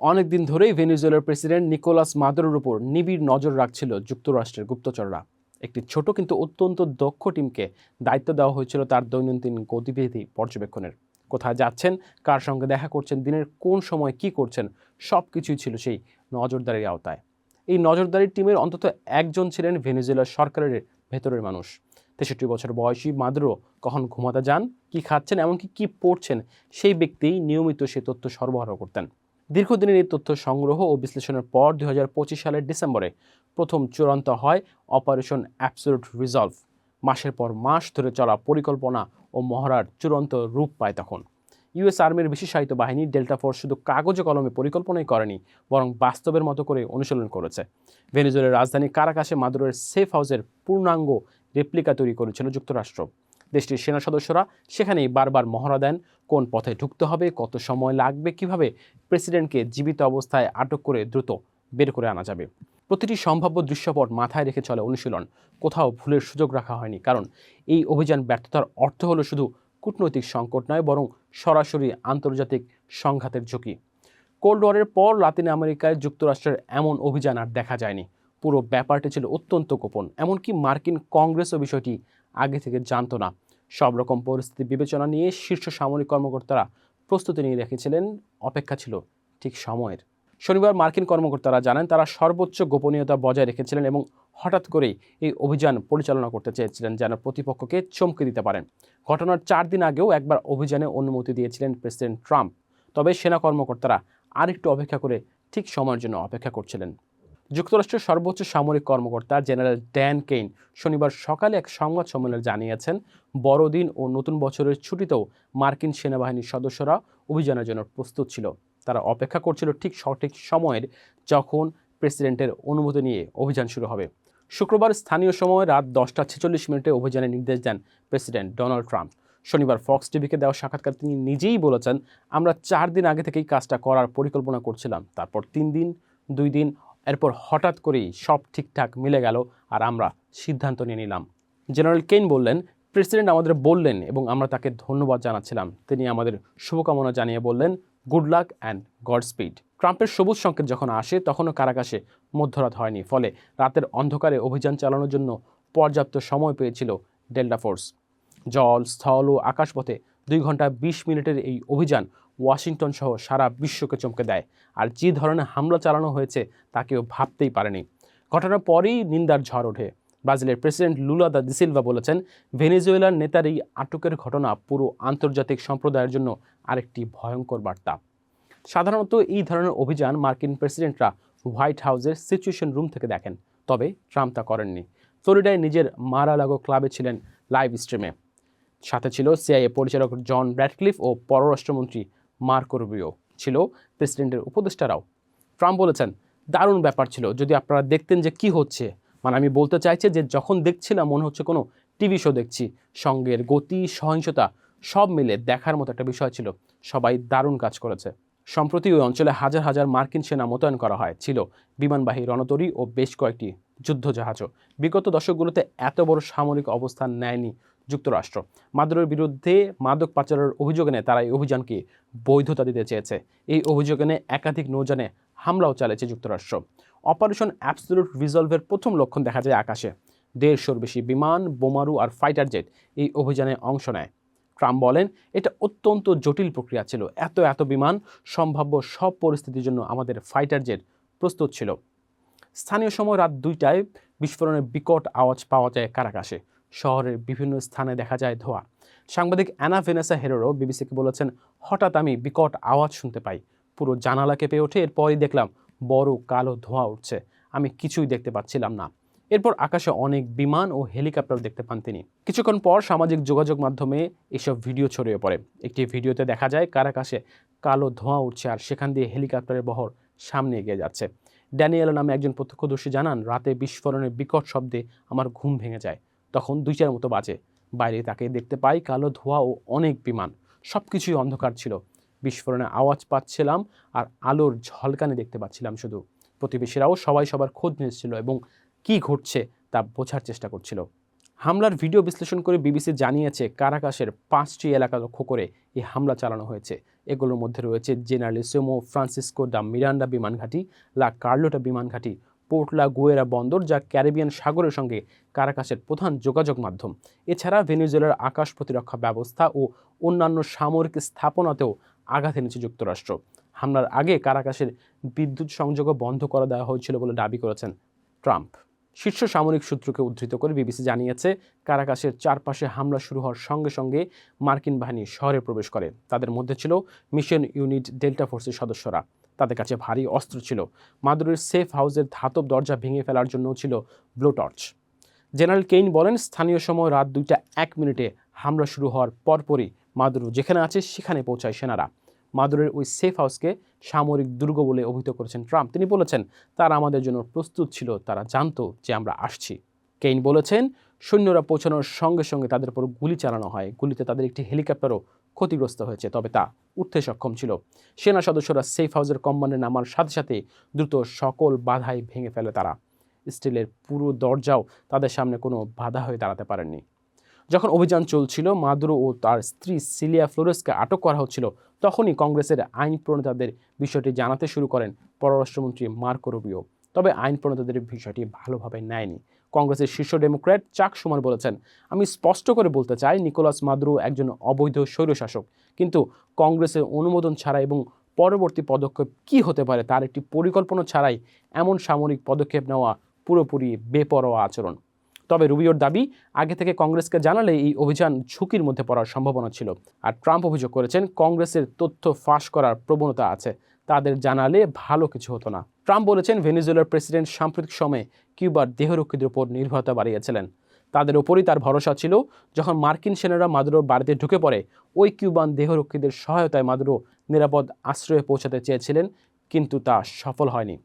অনেক দিন ধরেই ভেনেজুয়েলার প্রেসিডেন্ট নিকোলাস মাদুরোর উপর নিবিড় নজর রাখছিল যুক্তরাষ্ট্রের গুপ্তচররা। একটি ছোট কিন্তু অত্যন্ত দক্ষ টিমকে দায়িত্ব দেওয়া হয়েছিল তার দৈনন্দিন গতিবিধি পর্যবেক্ষণের। কোথায় যাচ্ছেন, কার সঙ্গে দেখা করছেন, দিনের কোন সময় কি করছেন সব কিছুই ছিল সেই নজরদারির আওতায়। এই নজরদারির টিমের অন্তত একজন ছিলেন ভেনেজুয়েলার সরকারের ভেতরের মানুষ। তেষট্টি বছর বয়সী মাদুরো কখন ঘুমাতে যান, কি খাচ্ছেন, এমনকি কি পড়ছেন, সেই ব্যক্তিই নিয়মিত সে তথ্য সরবরাহ করতেন। দীর্ঘদিনের এই তথ্য সংগ্রহ ও বিশ্লেষণের পর দু হাজার পঁচিশ সালের ডিসেম্বরে প্রথম চূড়ান্ত হয় অপারেশন অ্যাবসোলুট রিজলভ। মাসের পর মাস ধরে চলা পরিকল্পনা ও মহড়ার চূড়ান্ত রূপ পায় তখন। ইউএস আর্মির বিশেষায়িত বাহিনী ডেল্টা ফোর্স শুধু কাগজে কলমে পরিকল্পনাই করেনি, বরং বাস্তবের মতো করে অনুশীলন করেছে। ভেনেজুয়েলার রাজধানী কারাকাশে মাদুরের সেফ হাউসের পূর্ণাঙ্গ রেপ্লিকা তৈরি করেছিল যুক্তরাষ্ট্র। দেশটির সেনা সদস্যরা সেখানেই বারবার মহড়া দেন কোন পথে ঢুকতে হবে, কত সময় লাগবে, কীভাবে প্রেসিডেন্টকে জীবিত অবস্থায় আটক করে দ্রুত বের করে আনা যাবে? প্রতিটি সম্ভাব্য দৃশ্যপট মাথায় রেখে চলে অনুশীলন। কোথাও ভুলের সুযোগ রাখা হয়নি, কারণ এই অভিযান ব্যর্থতার অর্থ হলো শুধু কূটনৈতিক সংকট নয়, বরং সরাসরি আন্তর্জাতিক সংঘাতের ঝুঁকি। কোল্ড ওয়ারের পর লাতিন আমেরিকায় যুক্তরাষ্ট্রের এমন অভিযান আর দেখা যায়নি। পুরো ব্যাপারটি ছিল অত্যন্ত গোপন, এমনকি মার্কিন কংগ্রেসও বিষয়টি আগে থেকে জানত না। সব রকম পরিস্থিতি বিবেচনা নিয়ে শীর্ষ সামরিক কর্মকর্তারা প্রস্তুতি নিয়ে রেখেছিলেন। অপেক্ষা ছিল ঠিক সময়ের। শনিবার মার্কিন কর্মকর্তারা জানান, তারা সর্বোচ্চ গোপনীয়তা বজায় রেখেছিলেন এবং হঠাৎ করেই এই অভিযান পরিচালনা করতে চেয়েছিলেন, যেন প্রতিপক্ষকে চমকে দিতে পারেন। ঘটনার চার দিন আগেও একবার অভিযানে অনুমতি দিয়েছিলেন প্রেসিডেন্ট ট্রাম্প। তবে সেনা কর্মকর্তারা আরেকটু অপেক্ষা করে ঠিক সময়ের জন্য অপেক্ষা করছিলেন। যুক্তরাষ্ট্রের সর্বোচ্চ সামরিক কর্মকর্তা জেনারেল ড্যান কেইন শনিবার সকালে এক সংবাদ সম্মেলনে জানিয়েছেন, বড়দিন ও নতুন বছরের ছুটিতেও মার্কিন সেনাবাহিনীর সদস্যরা অভিযানের জন্য প্রস্তুত ছিল। তারা অপেক্ষা করছিল ঠিক সঠিক সময়ের যখন প্রেসিডেন্টের অনুমতি নিয়ে অভিযান শুরু হবে। শুক্রবার স্থানীয় সময় রাত দশটা ছেচল্লিশ মিনিটে অভিযানের নির্দেশ দেন প্রেসিডেন্ট ডোনাল্ড ট্রাম্প। শনিবার ফক্স টিভিকে দেওয়া সাক্ষাৎকার তিনি নিজেই বলেছেন, আমরা চার দিন আগে থেকেই কাজটা করার পরিকল্পনা করছিলাম। তারপর তিন দিন, দুই দিন এরপর হঠাৎ করেই সব ঠিকঠাক মিলে গেল আর আমরা সিদ্ধান্ত নিয়ে নিলাম। জেনারেল কেইন বললেন প্রেসিডেন্ট আমাদের বললেন এবং আমরা তাকে ধন্যবাদ জানাচ্ছিলাম। তিনি আমাদের শুভকামনা জানিয়ে বললেন good luck and god speed ট্রাম্পের সবুজ সংকেত যখন আসে, তখনও কারাকাশে মধ্যরাত হয়নি। ফলে রাতের অন্ধকারে অভিযান চালানোর জন্য পর্যাপ্ত সময় পেয়েছিল ডেল্টা ফোর্স। জল, স্থল ও আকাশপথে দুই ঘণ্টা বিশ মিনিটের এই অভিযান ওয়াশিংটন সহ সারা বিশ্বকে চমকে দেয়। আর যে ধরনের হামলা চালানো হয়েছে, তা কেউ ভাবতেই পারেনি। ঘটনার পরেই নিন্দার ঝড় ওঠে। ব্রাজিলের প্রেসিডেন্ট লুলা দা দিসিলভা বলেছেন, ভেনেজুয়েলার নেতার এই আটকের ঘটনা পুরো আন্তর্জাতিক সম্প্রদায়ের জন্য আরেকটি ভয়ঙ্কর বার্তা। সাধারণত এই ধরনের অভিযান মার্কিন প্রেসিডেন্টরা হোয়াইট হাউসের সিচুয়েশন রুম থেকে দেখেন। তবে ট্রাম্প তা করেননি। ফ্লোরিডায় নিজের মারালাগো ক্লাবে ছিলেন লাইভ স্ট্রিমে। সাথে ছিল সিআইএ পরিচালক জন ব্র্যাডক্লিফ ও পররাষ্ট্রমন্ত্রী মার্কো রুবিও ছিল প্রেসিডেন্টের উপদেষ্টারাও। ট্রাম্প বলেছেন, দারুণ ব্যাপার ছিল, যদি আপনারা দেখতেন যে কি হচ্ছে। মানে আমি বলতে চাইছি যে যখন দেখছিলাম, মনে হচ্ছে কোনো টিভি শো দেখছি, সঙ্গের গতি, সহিংসতা, সব মিলে দেখার মতো একটা বিষয় ছিল। সবাই দারুণ কাজ করেছে। সম্প্রতি ওই অঞ্চলে হাজার হাজার মার্কিন সেনা মোতায়েন করা হয়, ছিল বিমানবাহী রণতরী ও বেশ কয়েকটি যুদ্ধজাহাজও। বিগত দশকগুলোতে এত বড় সামরিক অবস্থান নেয়নি যুক্তরাষ্ট্র। মাদুরের বিরুদ্ধে মাদক পাচারের অভিযোগ এনে তারা এই অভিযানকে বৈধতা দিতে চেয়েছে। এই অভিযোগ এনে একাধিক নৌযানে হামলাও চালিয়েছে যুক্তরাষ্ট্র। অপারেশন অ্যাবসলুট রিজলভের প্রথম লক্ষণ দেখা যায় আকাশে। দেড়শোর বেশি বিমান, বোমারু আর ফাইটার জেট এই অভিযানে অংশ নেয়। ট্রাম্প বলেন, এটা অত্যন্ত জটিল প্রক্রিয়া ছিল। এত এত বিমান সম্ভাব্য সব পরিস্থিতির জন্য আমাদের ফাইটার জেট প্রস্তুত ছিল। স্থানীয় সময় রাত দুইটায় বিস্ফোরণের বিকট আওয়াজ পাওয়া যায় কারাকাশে শহরের বিভিন্ন স্থানে দেখা যায় ধোঁয়া। সাংবাদিক অ্যানা ভেনেসা হেরোরো বিবিসিকে বলেছেন, হঠাৎ আমি বিকট আওয়াজ শুনতে পাই। পুরো জানালা কেঁপে ওঠে, এরপরই দেখলাম বড় কালো ধোঁয়া উঠছে। আমি কিছুই দেখতে পাচ্ছিলাম না। এরপর আকাশে অনেক বিমান ও হেলিকপ্টার দেখতে পান তিনি। কিছুক্ষণ পর সামাজিক যোগাযোগ মাধ্যমে এসব ভিডিও ছড়িয়ে পড়ে। একটি ভিডিওতে দেখা যায় কারাকাশে কালো ধোঁয়া উঠছে আর সেখান দিয়ে হেলিকপ্টারের বহর সামনে এগিয়ে যাচ্ছে। ড্যানিয়েল নামে একজন প্রত্যক্ষদর্শী জানান, রাতে বিস্ফোরণের বিকট শব্দে আমার ঘুম ভেঙে যায়। তখন দুইটার মতো বাজে। বাইরে তাকে দেখতে পাই কালো ধোঁয়া ও অনেক বিমান। সব কিছুই অন্ধকার ছিল। বিস্ফোরণের আওয়াজ পাচ্ছিলাম আর আলোর ঝলকানি দেখতে পাচ্ছিলাম শুধু। প্রতিবেশীরাও সবাই সবার খোঁজ নিয়েছিল এবং কি ঘটছে তা বোঝার চেষ্টা করছিল। হামলার ভিডিও বিশ্লেষণ করে বিবিসি জানিয়েছে কারাকাশের পাঁচটি এলাকা লক্ষ্য করে এই হামলা চালানো হয়েছে। এগুলোর মধ্যে রয়েছে জেনারেলিসিমো ফ্রান্সিসকো ডা মিরান্ডা বিমান ঘাঁটি, লা কার্লোটা বিমান ঘাঁটি পোর্টলা গুয়েরা বন্দর যা ক্যারিবিয়ান সাগরের সঙ্গে কারাকাসের প্রধান যোগাযোগ মাধ্যম। এছাড়া ভেনেজুয়েলার আকাশ প্রতিরক্ষা ব্যবস্থা ও অন্যান্য সামরিক স্থাপনাতেও আঘাত এনেছে যুক্তরাষ্ট্র। হামলার আগে কারাকাসের বিদ্যুৎ সংযোগও বন্ধ করে দেওয়া হয়েছিল বলে দাবি করেছেন ট্রাম্প। শীর্ষ সামরিক সূত্রকে উদ্ধৃত করে বিবিসি জানিয়েছে, কারাকাসের চারপাশে হামলা শুরু হওয়ার সঙ্গে সঙ্গে মার্কিন বাহিনী শহরে প্রবেশ করে। তাদের মধ্যে ছিল মিশন ইউনিট, ডেল্টা ফোর্সের সদস্যরা। তাদের কাছে ভারী অস্ত্র ছিল। মাদুরের সেফ হাউসের ধাতব দরজা ভেঙে ফেলার জন্য ছিল ব্লো টর্চ জেনারেল কেইন বলেন, স্থানীয় সময় রাত দুইটা এক মিনিটে হামলা শুরু হওয়ার পরপরই মাদুরু যেখানে আছে সেখানে পৌঁছায় সেনারা। মাদুরের ওই সেফ হাউসকে সামরিক দুর্গ বলে অভিহিত করেছেন ট্রাম্প। তিনি বলেছেন, তারা আমাদের জন্য প্রস্তুত ছিল, তারা জানতো যে আমরা আসছি। কেইন বলেছেন, সৈন্যরা পৌঁছানোর সঙ্গে সঙ্গে তাদের উপর গুলি চালানো হয়। গুলিতে তাদের একটি হেলিকপ্টারও ক্ষতিগ্রস্ত হয়েছে, তবে তা উঠতে সক্ষম ছিল। সেনা সদস্যরা সেফ হাউসের কম্বানে নামার সাথে সাথে দ্রুত সকল বাধাই ভেঙে ফেলে তারা। স্টিলের পুরো দরজাও তাদের সামনে কোনো বাধা হয়ে দাঁড়াতে পারেননি। যখন অভিযান চলছিল, মাদুরো ও তার স্ত্রী সিলিয়া ফ্লোরেসকে আটক করা হচ্ছিল, তখনই কংগ্রেসের আইন প্রণেতাদের বিষয়টি জানাতে শুরু করেন পররাষ্ট্রমন্ত্রী মার্কো রুবিও। তবে আইন প্রণেতাদের বিষয়টি ভালোভাবে নেয়নি। কংগ্রেসের শীর্ষ ডেমোক্র্যাট চাক সুমার বলেছেন। আমি স্পষ্ট করে বলতে চাই, নিকোলাস মাদুরো একজন অবৈধ স্বৈরশাসক। কিন্তু কংগ্রেসের অনুমোদন ছাড়া এবং পরবর্তী পদক্ষেপ কি হতে পারে তার একটি পরিকল্পনা ছাড়াই এমন সামরিক পদক্ষেপ নেওয়া পুরোপুরি বেপরোয়া আচরণ। তবে রুবিওর দাবি, আগে থেকে কংগ্রেসকে জানালে এই অভিযান ঝুঁকির মধ্যে পড়ার সম্ভাবনা ছিল। আর ট্রাম্প অভিযোগ করেছেন, কংগ্রেসের তথ্য ফাঁস করার প্রবণতা আছে। তাদের জানালে ভালো কিছু হতো না। ট্রাম্প বলেছেন ভেনেজুয়েলার প্রেসিডেন্ট সাম্প্রতিক সময়ে কিউবার দেহরক্ষীদের উপর নির্ভরতা বাড়িয়েছিলেন। তাদের ওপরই তার ভরসা ছিল, যখন মার্কিন সেনারা মাদুরোর বাড়িতে ঢুকে পড়ে, ওই কিউবান দেহরক্ষীদের সহায়তায় মাদুরো নিরাপদ আশ্রয়ে পৌঁছাতে চেয়েছিলেন, কিন্তু তা সফল হয়নি।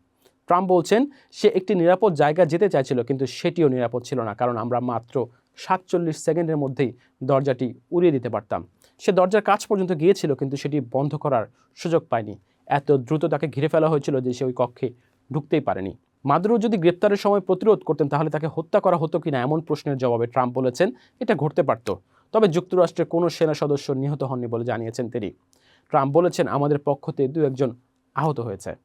ট্রাম্প বলছেন, সে একটি নিরাপদ জায়গা যেতে চাইছিল, কিন্তু সেটিও নিরাপদ ছিল না, কারণ আমরা মাত্র সাতচল্লিশ সেকেন্ডের মধ্যেই দরজাটি উড়িয়ে দিতে পারতাম। সে দরজার কাছ পর্যন্ত গিয়েছিল, কিন্তু সেটি বন্ধ করার সুযোগ পায়নি। এত দ্রুত তাকে ঘিরে ফেলা হয়েছিল যে সে ওই কক্ষে ঢুকতেই পারেনি। মাদুরো যদি গ্রেপ্তারের সময় প্রতিরোধ করতেন, তাহলে তাকে হত্যা করা হতো কিনা এমন প্রশ্নের জবাবে ট্রাম্প বলেছেন, এটা ঘটতে পারত। তবে যুক্তরাষ্ট্রের কোনো সেনা সদস্য নিহত হননি বলে জানিয়েছেন তিনি। ট্রাম্প বলেছেন, আমাদের পক্ষতে দু একজন আহত হয়েছে।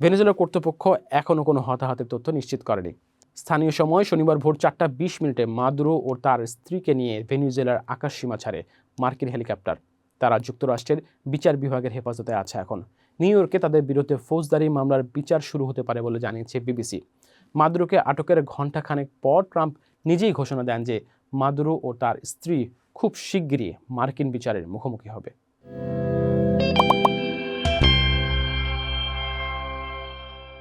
ভেনেজুয়েলা কর্তৃপক্ষ এখনও কোনো হতাহতের তথ্য নিশ্চিত করেনি। স্থানীয় সময় শনিবার ভোর চারটা বিশ মিনিটে মাদুরো ও তার স্ত্রীকে নিয়ে ভেনেজুয়েলার আকাশসীমা ছাড়ে মার্কিন হেলিকপ্টার। তারা যুক্তরাষ্ট্রের বিচার বিভাগের হেফাজতে আছে এখন। নিউ ইয়র্কে তাদের বিরুদ্ধে ফৌজদারি মামলার বিচার শুরু হতে পারে বলে জানিয়েছে বিবিসি। মাদুরোকে আটকের ঘণ্টাখানেক পর ট্রাম্প নিজেই ঘোষণা দেন যে মাদুরো ও তার স্ত্রী খুব শিগগিরই মার্কিন বিচারের মুখোমুখি হবে।